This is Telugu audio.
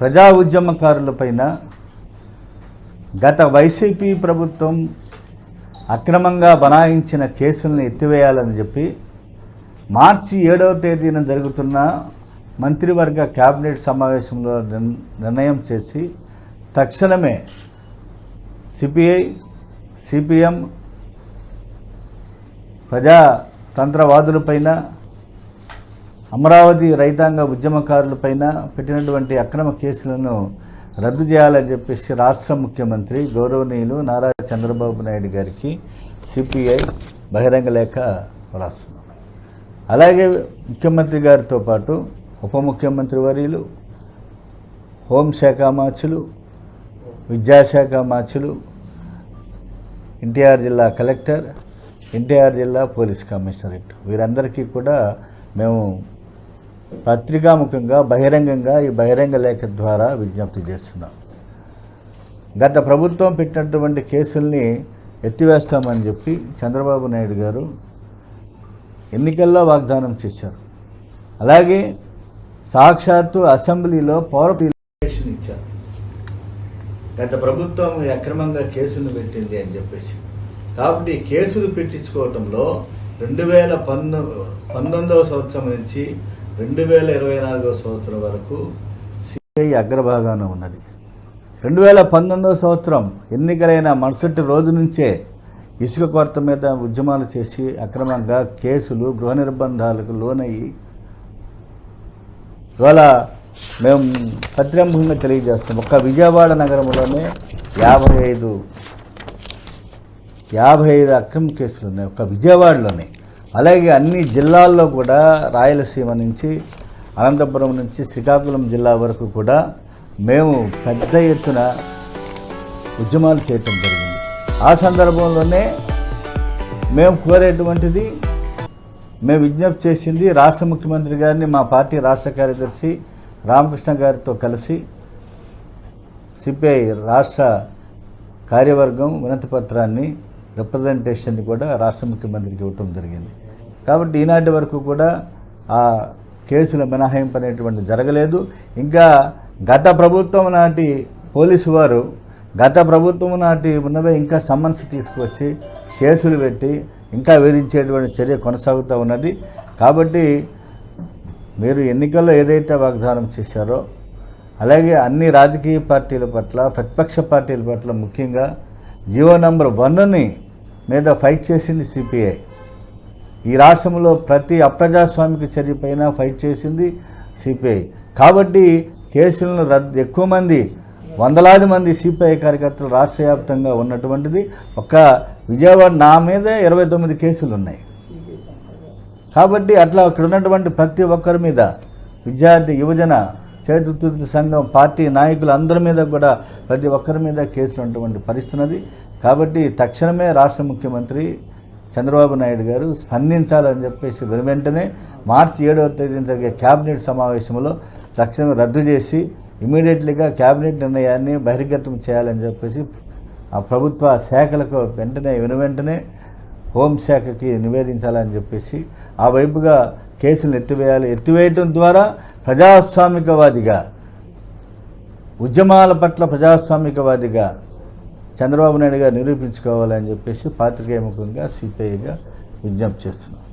ప్రజా ఉద్యమకారులపైన గత వైసీపీ ప్రభుత్వం అక్రమంగా బనాయించిన కేసుల్ని ఎత్తివేయాలని చెప్పి మార్చి ఏడవ తేదీన జరుగుతున్న మంత్రివర్గ కేబినెట్ సమావేశంలో నిర్ణయం చేసి తక్షణమే సిపిఐ సిపిఎం ప్రజాతంత్రవాదులపైన అమరావతి రైతాంగ ఉద్యమకారులపైన పెట్టినటువంటి అక్రమ కేసులను రద్దు చేయాలని చెప్పేసి రాష్ట్ర ముఖ్యమంత్రి గౌరవనీయులు నారా చంద్రబాబు నాయుడు గారికి సిపిఐ బహిరంగ లేఖ రాస్తున్నాం. అలాగే ముఖ్యమంత్రి గారితో పాటు ఉప ముఖ్యమంత్రి వర్యులు హోంశాఖ మార్చులు విద్యాశాఖ మార్చులు ఎన్టీఆర్ జిల్లా కలెక్టర్ ఎన్టీఆర్ జిల్లా పోలీస్ కమిషనరేట్ వీరందరికీ కూడా మేము పత్రికాముఖంగా బహిరంగంగా ఈ బహిరంగ లేఖ ద్వారా విజ్ఞప్తి చేస్తున్నాం. గత ప్రభుత్వం పెట్టినటువంటి కేసుల్ని ఎత్తివేస్తామని చెప్పి చంద్రబాబు నాయుడు గారు ఎన్నికల్లో వాగ్దానం చేశారు. అలాగే సాక్షాత్తు అసెంబ్లీలో పవర్ రిలేషన్ ఇచ్చారు. గత ప్రభుత్వం అక్రమంగా కేసులు పెట్టింది అని చెప్పేసి. కాబట్టి కేసులు పెట్టించుకోవటంలో రెండు వేల పంతొ పంతొమ్మిదవ సంవత్సరం నుంచి రెండు వేల ఇరవై నాలుగో సంవత్సరం వరకు సిఐ అగ్రభాగాన ఉన్నది. రెండు వేల పంతొమ్మిదవ సంవత్సరం ఎన్నికలైన మరుసటి రోజు నుంచే ఇసుక కొరత మీద ఉద్యమాలు చేసి అక్రమంగా కేసులు గృహ నిర్బంధాలకు లోనయ్యి ఇవాళ మేము పత్రికంగా తెలియజేస్తాం. ఒక్క విజయవాడ నగరంలోనే యాభై ఐదు యాభై ఐదు అక్రమ కేసులు ఉన్నాయి. ఒక్క విజయవాడలోనే. అలాగే అన్ని జిల్లాల్లో కూడా రాయలసీమ నుంచి అనంతపురం నుంచి శ్రీకాకుళం జిల్లా వరకు కూడా మేము పెద్ద ఎత్తున ఉద్యమాలు చేయటం జరిగింది. ఆ సందర్భంలోనే మేము కోరేటువంటిది మేము విజ్ఞప్తి చేసింది రాష్ట్ర ముఖ్యమంత్రి గారిని మా పార్టీ రాష్ట్ర కార్యదర్శి రామకృష్ణ గారితో కలిసి సిపిఐ రాష్ట్ర కార్యవర్గం వినతి పత్రాన్ని రిప్రజెంటేషన్ని కూడా రాష్ట్ర ముఖ్యమంత్రికి ఇవ్వటం జరిగింది. కాబట్టి ఈనాటి వరకు కూడా ఆ కేసుల మినహాయింపు అనేటువంటి జరగలేదు. ఇంకా గత ప్రభుత్వం నాటి పోలీసు వారు గత ప్రభుత్వం నాటి ఉన్నవే ఇంకా సమన్స్ తీసుకొచ్చి కేసులు పెట్టి ఇంకా వేధించేటువంటి చర్య కొనసాగుతూ ఉన్నది. కాబట్టి మీరు ఎన్నికల్లో ఏదైతే వాగ్దానం చేశారో అలాగే అన్ని రాజకీయ పార్టీల పట్ల ప్రతిపక్ష పార్టీల పట్ల ముఖ్యంగా జియో నంబర్ వన్ని మీద ఫైట్ చేసింది సిపిఐ. ఈ రాష్ట్రంలో ప్రతి అప్రజాస్వామిక చర్యపైన ఫైట్ చేసింది సిపిఐ. కాబట్టి కేసులను రద్దు ఎక్కువ మంది వందలాది మంది సిపిఐ కార్యకర్తలు రాష్ట్ర వ్యాప్తంగా ఉన్నటువంటిది ఒక విజయవాడ నా మీద ఇరవై తొమ్మిది కేసులు ఉన్నాయి కాబట్టి అట్లా అక్కడ ఉన్నటువంటి ప్రతి ఒక్కరి మీద విద్యార్థి యువజన చేతుర్థి సంఘం పార్టీ నాయకులు అందరి మీద కూడా ప్రతి ఒక్కరి మీద కేసులు ఉన్నటువంటి పరిస్థితున్నది కాబట్టి తక్షణమే రాష్ట్ర ముఖ్యమంత్రి చంద్రబాబు నాయుడు గారు స్పందించాలని చెప్పేసి వెను వెంటనే మార్చి ఏడవ తేదీన జరిగే క్యాబినెట్ సమావేశంలో లక్ష్యం రద్దు చేసి ఇమీడియట్లీగా క్యాబినెట్ నిర్ణయాన్ని బహిర్గతం చేయాలని చెప్పేసి ఆ ప్రభుత్వ శాఖలకు వెంటనే వెను వెంటనే హోంశాఖకి నివేదించాలని చెప్పేసి ఆ వైపుగా కేసులు ఎత్తివేయాలి. ఎత్తివేయటం ద్వారా ప్రజాస్వామికవాదిగా ఉద్యమాల పట్ల ప్రజాస్వామికవాదిగా చంద్రబాబు నాయుడు గారు నిరూపించుకోవాలని చెప్పేసి పాత్రికేయముఖంగా సిపిఐగా విజ్ఞప్తి చేస్తున్నాం.